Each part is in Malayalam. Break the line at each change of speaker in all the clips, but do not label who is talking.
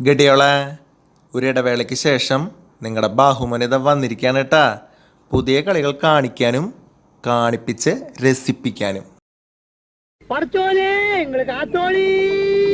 ഗഡിയോളെ ഒരു ഇടവേളയ്ക്ക് ശേഷം നിങ്ങളുടെ ബാഹുമനിത വന്നിരിക്കുകയാണ് കേട്ടാ. പുതിയ കളികൾ കാണിക്കാനും കാണിപ്പിച്ച് രസിപ്പിക്കാനും.
പഠിച്ചോലേ നിങ്ങൾ കാത്തോളി.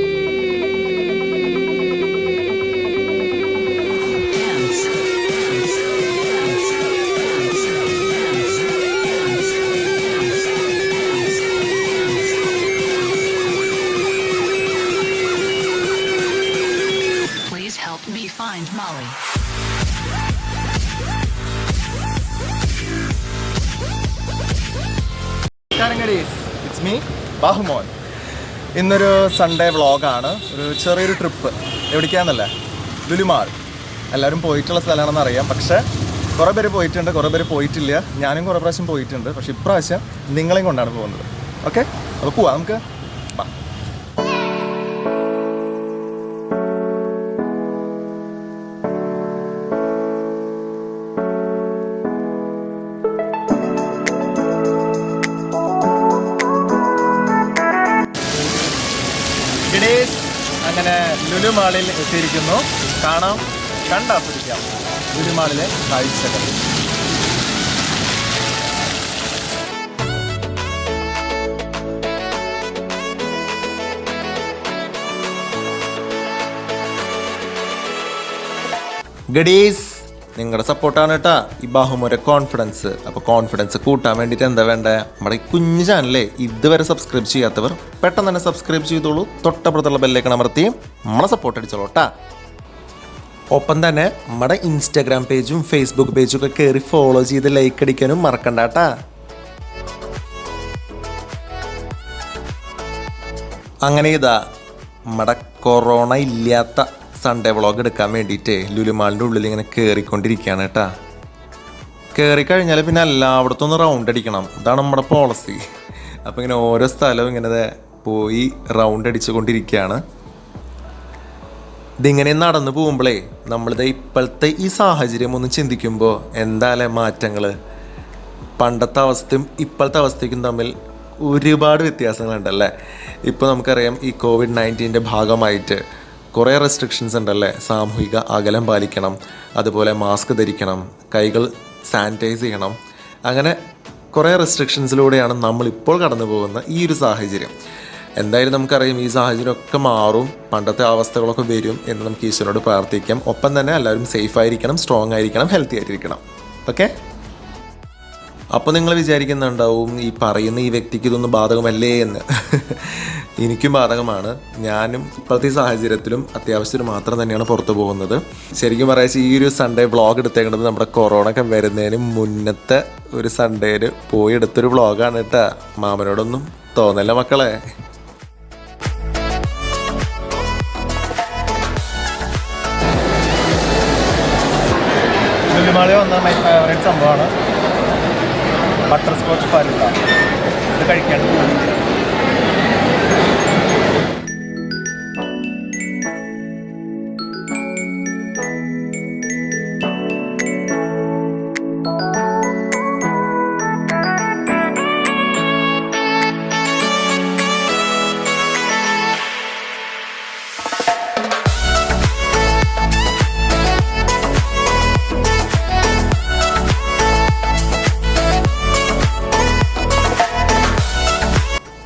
മീ ബാഹുമോൻ. ഇന്നൊരു സൺഡേ വ്ളോഗാണ് ഒരു ചെറിയൊരു ട്രിപ്പ് എവിടേക്കാന്നല്ലേ? ലുലുമാൾ എല്ലാവരും പോയിട്ടുള്ള സ്ഥലമാണെന്ന് അറിയാം. പക്ഷേ കുറേ പേര് പോയിട്ടുണ്ട് കുറേ പേര് പോയിട്ടില്ല. ഞാനും കുറേ പ്രാവശ്യം പോയിട്ടുണ്ട്. പക്ഷേ ഇപ്രാവശ്യം നിങ്ങളെയും കൊണ്ടാണ് പോകുന്നത്. ഓക്കെ അപ്പോൾ പോവാം നമുക്ക്. അങ്ങനെ ലുലു മാളിൽ എത്തിയിരിക്കുന്നു. കാണാം. കണ്ടാസ്വദിക്കാം ലുലു മാളിലെ കാഴ്ചകൾ. ഗഡീസ് നിങ്ങളുടെ സപ്പോർട്ടാണ് കേട്ടാ ഈ ബാഹുമൊര കോൺഫിഡൻസ് അപ്പോൾ കോൺഫിഡൻസ് കൂട്ടാൻ വേണ്ടിയിട്ട് എന്താ വേണ്ടേ? നമ്മുടെ ഈ കുഞ്ഞു ചാനലേ ഇതുവരെ സബ്സ്ക്രൈബ് ചെയ്യാത്തവർ പെട്ടെന്ന് തന്നെ സബ്സ്ക്രൈബ് ചെയ്തോളൂ. തൊട്ടപ്പുറത്തുള്ള ബെല്ലേക്ക് അമർത്തിയും നമ്മളെ സപ്പോർട്ട് അടിച്ചോളൂ കേട്ടാ ഒപ്പം തന്നെ നമ്മുടെ ഇൻസ്റ്റാഗ്രാം പേജും ഫേസ്ബുക്ക് പേജും ഒക്കെ കയറി ഫോളോ ചെയ്ത് ലൈക്ക് അടിക്കാനും മറക്കണ്ട കേട്ടാ അങ്ങനെ ഇതാ. നമ്മുടെ കൊറോണ ഇല്ലാത്ത സൺഡേ വ്ളോഗ് എടുക്കാൻ വേണ്ടിയിട്ട് ലുലുമാളിന്റെ ഉള്ളിൽ ഇങ്ങനെ കയറിക്കൊണ്ടിരിക്കുകയാണ് കേട്ടാ. കയറി കഴിഞ്ഞാൽ പിന്നെ എല്ലായിടത്തും ഒന്ന് റൗണ്ട് അടിക്കണം. ഇതാണ് നമ്മുടെ പോളിസി അപ്പോൾ ഇങ്ങനെ ഓരോ സ്ഥലവും ഇങ്ങനെ പോയി റൗണ്ട് അടിച്ചു കൊണ്ടിരിക്കുകയാണ് ഇതിങ്ങനെ നടന്നു പോകുമ്പോഴേ നമ്മളിത് ഇപ്പോഴത്തെ ഈ സാഹചര്യം ഒന്ന് ചിന്തിക്കുമ്പോൾ എന്തായാലേ മാറ്റങ്ങൾ പണ്ടത്തെ അവസ്ഥയും ഇപ്പോഴത്തെ അവസ്ഥയ്ക്കും തമ്മിൽ ഒരുപാട് വ്യത്യാസങ്ങളുണ്ടല്ലേ? ഇപ്പോൾ നമുക്കറിയാം ഈ കോവിഡ് നയന്റീന്റെ ഭാഗമായിട്ട് കുറേ റെസ്ട്രിക്ഷൻസ് ഉണ്ടല്ലേ? സാമൂഹിക അകലം പാലിക്കണം അതുപോലെ മാസ്ക് ധരിക്കണം കൈകൾ സാനിറ്റൈസ് ചെയ്യണം. അങ്ങനെ കുറേ റെസ്ട്രിക്ഷൻസിലൂടെയാണ് നമ്മളിപ്പോൾ കടന്നു പോകുന്ന ഈ ഒരു സാഹചര്യം. എന്തായാലും നമുക്കറിയാം ഈ സാഹചര്യമൊക്കെ മാറും പണ്ടത്തെ അവസ്ഥകളൊക്കെ വരും എന്ന് നമുക്ക് ഈശ്വരനോട് പ്രാർത്ഥിക്കാം. ഒപ്പം തന്നെ എല്ലാവരും സേഫ് ആയിരിക്കണം സ്ട്രോങ് ആയിരിക്കണം ഹെൽത്തി ആയിരിക്കണം ഓക്കെ അപ്പോൾ നിങ്ങൾ വിചാരിക്കുന്നുണ്ടാവും ഈ പറയുന്ന ഈ വ്യക്തിക്ക് ഇതൊന്നും ബാധകമല്ലേ എന്ന്. എനിക്കും ബാധകമാണ്. ഞാനും ഇപ്പോഴത്തെ സാഹചര്യത്തിലും അത്യാവശ്യത്തിന് മാത്രം തന്നെയാണ് പുറത്തു പോകുന്നത്. ശരിക്കും പറയാച്ച ഈ ഒരു സൺഡേ വ്ളോഗ് എടുത്തേക്കുന്നത് നമ്മുടെ കൊറോണ ഒക്കെ വരുന്നതിന് മുന്നത്തെ ഒരു സൺഡേയിൽ പോയി എടുത്തൊരു വ്ളോഗാണ് കേട്ടാ മാമനോടൊന്നും തോന്നല്ല മക്കളെ. വന്ന മൈ ഫേവറേറ്റ് സംഭവമാണ്. ബട്ടർ സ്കോച്ച് പാലുണ്ടാവും അത് കഴിക്കാൻ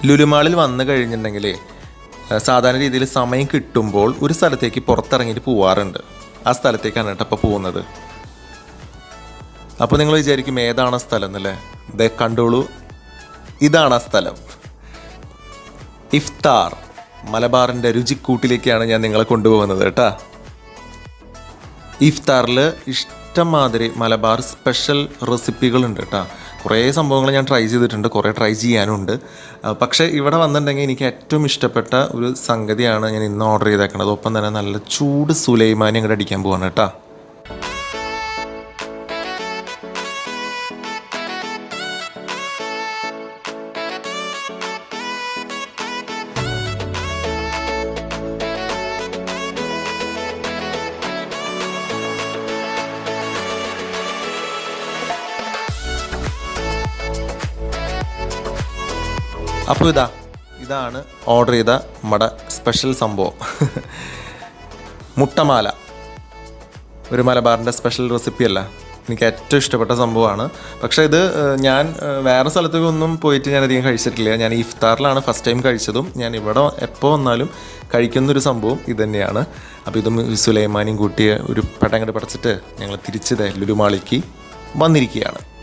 ലുലുമാളിൽ വന്നു കഴിഞ്ഞിട്ടുണ്ടെങ്കിൽ സാധാരണ രീതിയിൽ സമയം കിട്ടുമ്പോൾ ഒരു സ്ഥലത്തേക്ക് പുറത്തിറങ്ങിയിട്ട് പോവാറുണ്ട്. ആ സ്ഥലത്തേക്കാണ് കേട്ടോ അപ്പോൾ പോകുന്നത്. അപ്പോൾ നിങ്ങൾ വിചാരിക്കും ഏതാണ് സ്ഥലം എന്നല്ലേ? ദേ കണ്ടോളൂ. ഇതാണ് ആ സ്ഥലം. ഇഫ്താർ മലബാറിന്റെ രുചിക്കൂട്ടിലേക്കാണ് ഞാൻ നിങ്ങളെ കൊണ്ടുപോകുന്നത് കേട്ടാ. ഇഫ്താറിൽ ഇഷ്ടംമാതിരി മലബാർ സ്പെഷ്യൽ റെസിപ്പികളുണ്ട് കേട്ടോ. കുറേ സംഭവങ്ങൾ ഞാൻ ട്രൈ ചെയ്തിട്ടുണ്ട് കുറേ ട്രൈ ചെയ്യാനുണ്ട്. പക്ഷേ ഇവിടെ വന്നിട്ടുണ്ടെങ്കിൽ എനിക്ക് ഏറ്റവും ഇഷ്ടപ്പെട്ട ഒരു സംഗതിയാണ് ഞാൻ ഇന്ന് ഓർഡർ ചെയ്തേക്കുന്നത് ഒപ്പം തന്നെ നല്ല ചൂട് സുലൈമാനി അങ്ങോട്ട് അടിക്കാൻ പോവാണ് കേട്ടോ. അപ്പോൾ ഇതാ ഇതാണ് ഓർഡർ ചെയ്ത നമ്മുടെ സ്പെഷ്യൽ സംഭവം. മുട്ടമാല. ഒരു മലബാറിന്റെ സ്പെഷ്യൽ റെസിപ്പി അല്ല. എനിക്ക് ഏറ്റവും ഇഷ്ടപ്പെട്ട സംഭവമാണ്. പക്ഷേ ഇത് ഞാൻ വേറെ സ്ഥലത്തേക്കൊന്നും പോയിട്ട് ഞാൻ അധികം കഴിച്ചിട്ടില്ല. ഞാൻ ഇഫ്താറിലാണ് ഫസ്റ്റ് ടൈം കഴിച്ചതും. ഞാൻ ഇവിടെ എപ്പോൾ വന്നാലും കഴിക്കുന്നൊരു സംഭവം ഇത് തന്നെയാണ്. അപ്പോൾ ഇതും സുലൈമാനിയും കൂട്ടിയ ഒരു പടങ്ങട് പടച്ചിട്ട് ഞങ്ങൾ തിരിച്ചത് ലുലുമാളിക്ക് വന്നിരിക്കുകയാണ്.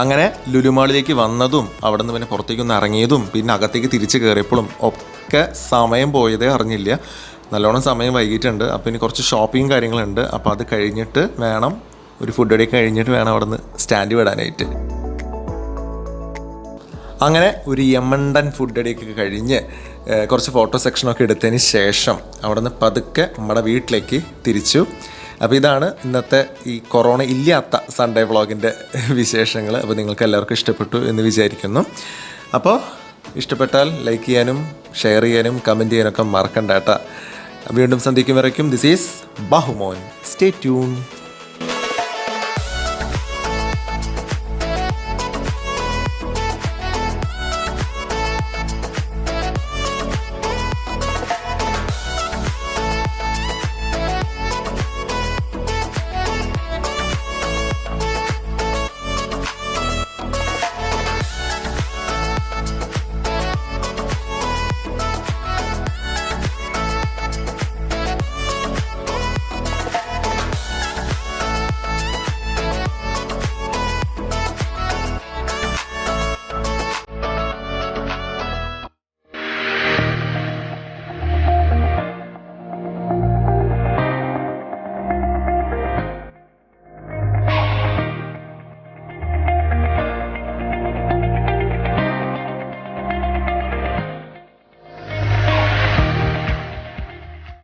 അങ്ങനെ ലുലുമാളിലേക്ക് വന്നതും അവിടെ നിന്ന് പിന്നെ പുറത്തേക്കൊന്ന് ഇറങ്ങിയതും പിന്നെ അകത്തേക്ക് തിരിച്ചു കയറിയപ്പോഴും ഒക്കെ സമയം പോയതേ അറിഞ്ഞില്ല. നല്ലോണം സമയം വൈകിട്ടുണ്ട് അപ്പോൾ ഇനി കുറച്ച് ഷോപ്പിംഗ് കാര്യങ്ങളുണ്ട്. അപ്പോൾ അത് കഴിഞ്ഞിട്ട് വേണം ഒരു ഫുഡ് അടി കഴിഞ്ഞിട്ട് വേണം അവിടെ നിന്ന് സ്റ്റാൻഡ് വിടാനായിട്ട്. അങ്ങനെ ഒരു യമണ്ടൻ ഫുഡ് അടിയൊക്കെ കഴിഞ്ഞ് കുറച്ച് ഫോട്ടോ സെക്ഷനൊക്കെ എടുത്തതിന് ശേഷം അവിടെ നിന്ന് പതുക്കെ നമ്മുടെ വീട്ടിലേക്ക് തിരിച്ചു. അപ്പോൾ ഇതാണ് ഇന്നത്തെ ഈ കൊറോണ ഇല്ലാത്ത സൺഡേ വ്ളോഗിന്റെ വിശേഷങ്ങൾ അപ്പോൾ നിങ്ങൾക്ക് എല്ലാവർക്കും ഇഷ്ടപ്പെട്ടു എന്ന് വിചാരിക്കുന്നു. അപ്പോൾ ഇഷ്ടപ്പെട്ടാൽ ലൈക്ക് ചെയ്യാനും ഷെയർ ചെയ്യാനും കമന്റ് ചെയ്യാനൊക്കെ മറക്കണ്ട വീണ്ടും സന്ധിക്കും വരയ്ക്കും. This is ബാഹുമോൻ. Stay tune